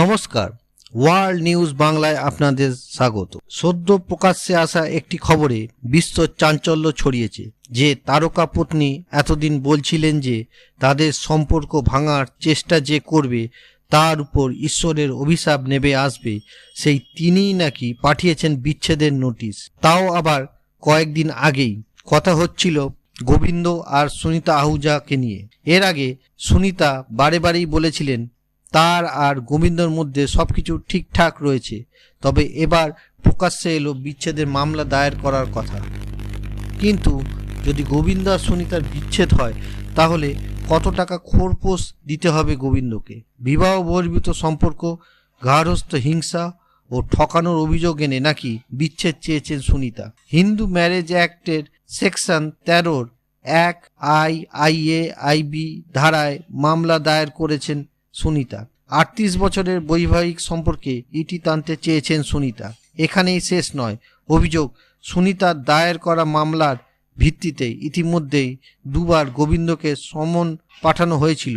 নমস্কার, world news বাংলায় আপনাদের স্বাগত। সদ্য প্রকাশ্যে আসা একটি খবরে বিশ্ব চাঞ্চল্য ছড়িয়েছে, যে তারকা পত্নী এতদিন বলছিলেন যে তাদের সম্পর্ক ভাঙার চেষ্টা যে করবে, তার উপর ঈশ্বরের অভিশাপ নেবে আসবে, সেই তিনিই নাকি পাঠিয়েছেন বিচ্ছেদের নোটিশ। তাও আবার কয়েকদিন আগেই কথা হচ্ছিল গোবিন্দ আর সুনিতা আহুজাকে নিয়ে। এর আগে সুনিতা বারে বারেই বলেছিলেন তার আর গোবিন্দর মধ্যে সব কিছু ঠিকঠাক রয়েছে। তবে এবার প্রকাশ্যে এলো বিচ্ছেদের মামলা দায়ের করার কথা। কিন্তু যদি গোবিন্দ আর সুনিতার বিচ্ছেদ হয়, তাহলে কত টাকা খোরপোষ দিতে হবে গোবিন্দকে? বিবাহ বহির্ভূত সম্পর্ক গার্হস্থ হিংসা ও ঠকানোর অভিযোগ এনে নাকি বিচ্ছেদ চেয়েছেন সুনিতা? হিন্দু ম্যারেজ অ্যাক্টের সেকশন তেরোর এক আই আই আইএ আইবি ধারায় মামলা দায়ের করেছেন সুনিতা। আটত্রিশ বছরের বৈবাহিক সম্পর্কে ইটি টানতে চেয়েছেন সুনিতা। এখানেই শেষ নয়। অভিযোগ সুনিতার দায়ের করা মামলার ভিত্তিতে ইতিমধ্যেই দুবার গোবিন্দকে সমন পাঠানো হয়েছিল,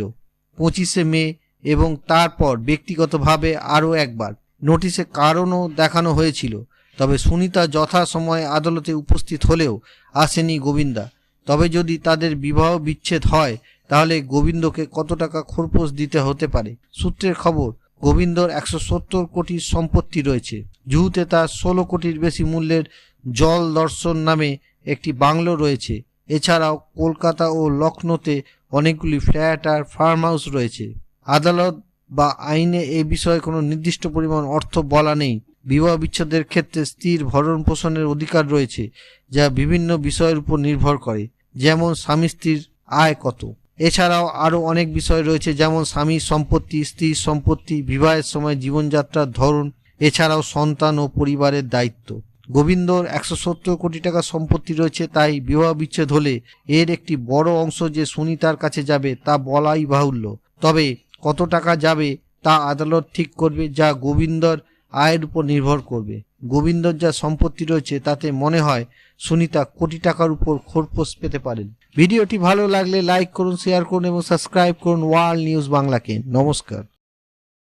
পঁচিশে মে এবং তারপর ব্যক্তিগতভাবে আরও একবার। নোটিশে কারণও দেখানো হয়েছিল, তবে সুনিতা যথাসময়ে আদালতে উপস্থিত হলেও আসেনি গোবিন্দা। তবে যদি তাদের বিবাহ বিচ্ছেদ হয় তাহলে গোবিন্দকে কত টাকা খোরপোশ দিতে হতে পারে? সূত্রের খবর, গোবিন্দর একশো সত্তর কোটির সম্পত্তি রয়েছে। জুহুতে তার ষোলো কোটির বেশি মূল্যের জল দর্শন নামে একটি বাংলো রয়েছে। এছাড়াও কলকাতা ও লখনৌতে অনেকগুলি ফ্ল্যাট আর ফার্ম হাউস রয়েছে। আদালত বা আইনে এ বিষয়ে কোনো নির্দিষ্ট পরিমাণ অর্থ বলা নেই। বিবাহ বিচ্ছেদের ক্ষেত্রে স্ত্রীর ভরণ পোষণের অধিকার রয়েছে, যা বিভিন্ন বিষয়ের উপর নির্ভর করে। যেমন স্বামী স্ত্রীর আয় কত। এছাড়াও আরও অনেক বিষয় রয়েছে, যেমন স্বামীর সম্পত্তি স্ত্রীর সম্পত্তি, বিবাহের সময় জীবনযাত্রার ধরন, এছাড়াও সন্তান ও পরিবারের দায়িত্ব। গোবিন্দর একশো সত্তর কোটি টাকা সম্পত্তি রয়েছে, তাই বিবাহ বিচ্ছেদ হলে এর একটি বড় অংশ যে সুনিতার কাছে যাবে তা বলাই বাহুল্য। তবে কত টাকা যাবে তা আদালত ঠিক করবে, যা গোবিন্দর আয়ের উপর নির্ভর করবে। গোবিন্দর যা সম্পত্তি রয়েছে, তাতে মনে হয় সুনিতা কোটি টাকার উপর খোরপোশ পেতে পারেন। ভিডিওটি ভালো লাগলে লাইক করুন শেয়ার করুন এবং সাবস্ক্রাইব করুন ওয়ার্ল্ড নিউজ বাংলাকে। নমস্কার।